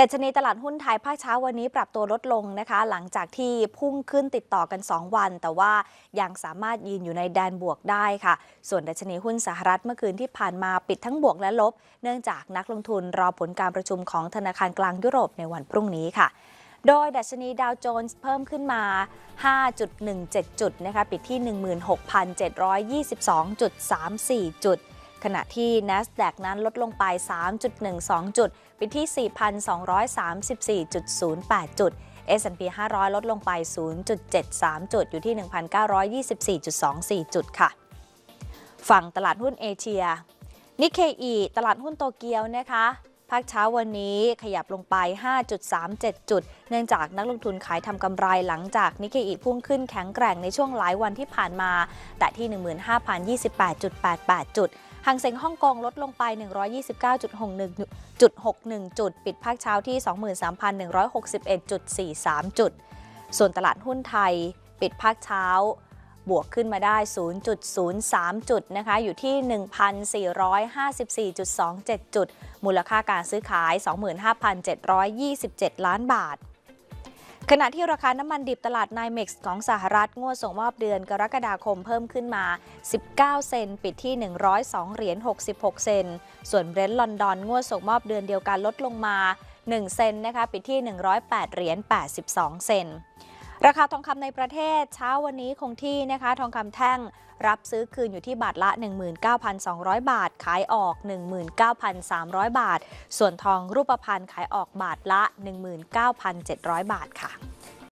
ดัชนีตลาดหุ้นไทยภาคเช้าวันนี้ปรับตัวลดลงนะคะ หลังจากที่พุ่งขึ้นติดต่อกัน 2 วัน แต่ว่ายังสามารถยืนอยู่ในแดนบวกได้ค่ะ ส่วนดัชนีหุ้นสหรัฐเมื่อคืนที่ผ่านมาปิดทั้งบวกและลบ เนื่องจากนักลงทุนรอผลการประชุมของธนาคารกลางยุโรปในวันพรุ่งนี้ค่ะโดยดัชนีดาวโจนส์เพิ่มขึ้นมา 5.17 จุดนะคะ ปิดที่ 16,722.34 จุด ขณะที่ NASDAQ นั้นลดลงไป 3.12 จุดปิดที่ 4,234.08 จุด S&P 500 ลดลงไป 0.73 จุด อยู่ที่ 1,924.24 จุดค่ะ ฝั่งตลาดหุ้นเอเชีย นิเคอีตลาดหุ้นโตเกียวนะคะ ภาคเช้าวันนี้ขยับลงไป 5.37 จุด เนื่องจากนักลงทุนขายทำกำไรหลังจากนิเคอีพุ่งขึ้นแข็งแกร่งในช่วงหลายวันที่ผ่านมา แต่ที่ 15,028.88 จุดหางเซ็งฮ่องกงลดลงไป 129.61จุด61จุด ปิดภาคเช้าที่ 23,161.43 จุด ส่วนตลาดหุ้นไทย ปิดภาคเช้า บวกขึ้นมาได้ 0.03 จุดนะคะ อยู่ที่ 1,454.27 จุด มูลค่าการซื้อขาย 25,727 ล้านบาทขณะที่ราคาน้ำมันดิบตลาดไนเม็กซ์ของสหรัฐงวดส่งมอบเดือนกรกฎาคมเพิ่มขึ้นมา 19 เซนปิดที่ 102 เหรียญ 66 เซน ส่วนเบรนท์ลอนดอนงวดส่งมอบเดือนเดียวกันลดลงมา 1 เซนนะคะปิดที่ 108 เหรียญ 82 เซน ราคาทองคำในประเทศเช้าวันนี้คงที่นะคะ ทองคำแท่งรับซื้อคืนอยู่ที่บาทละ 19,200 บาท ขายออก 19,300 บาท ส่วนทองรูปพรรณขายออกบาทละ 19,700 บาทค่ะ